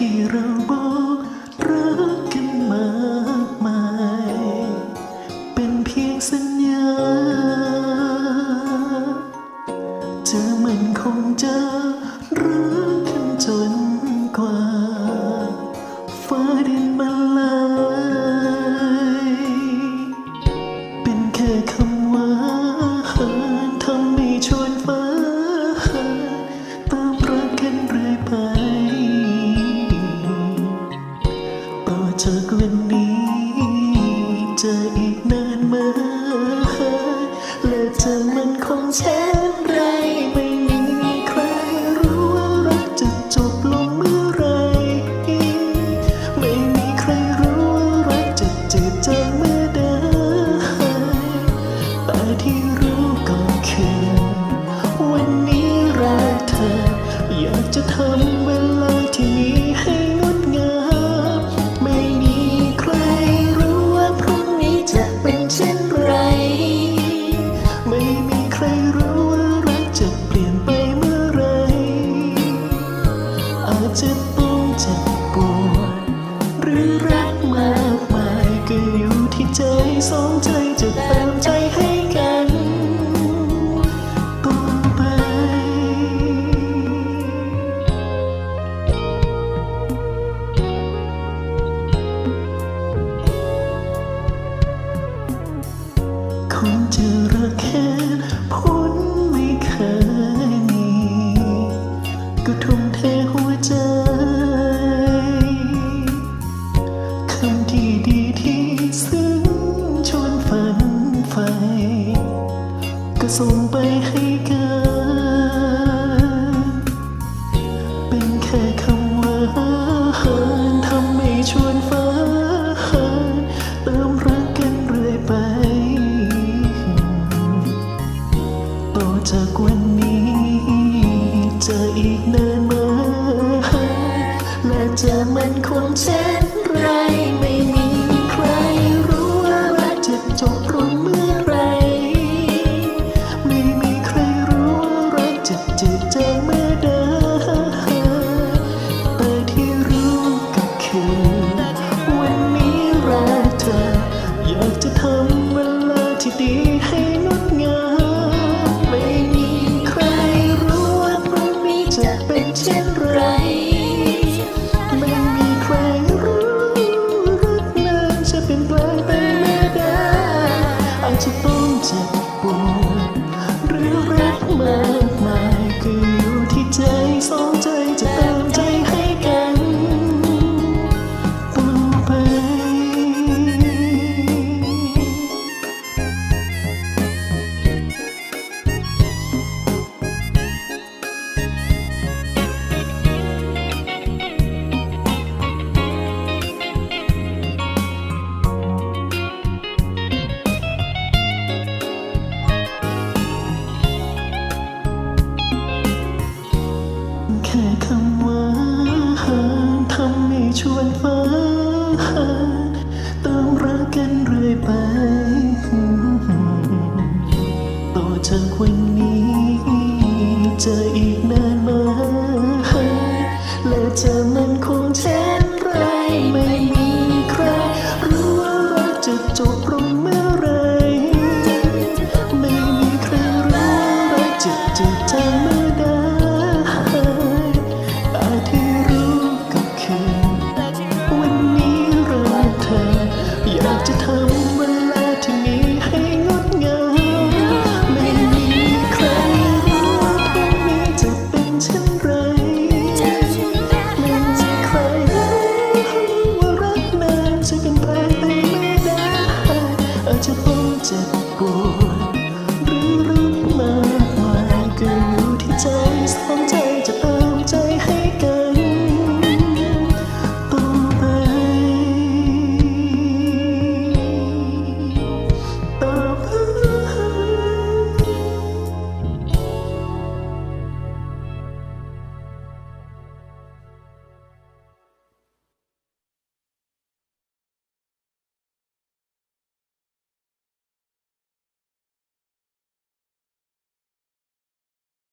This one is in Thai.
tear of comes. จะต้องเจ็บปวดหรือรักมากมายก็อยู่ที่ใจสองใจ ส่งไปให้กันเป็นแค่คำว่าหานทำให้ชวนฟ้าหานเติมรักกันเรื่อยไป ต่อจากวันนี้จะอีกเนินมาและจะมันคงเช่นไรไม่มี ให้งดงาไม่มีใครรู้ว่าพรุ่งนี้จะเป็นเช่นไร จากวันนี้จะอีกนานไหมและเธอมันคง 첫 번째 벚꽃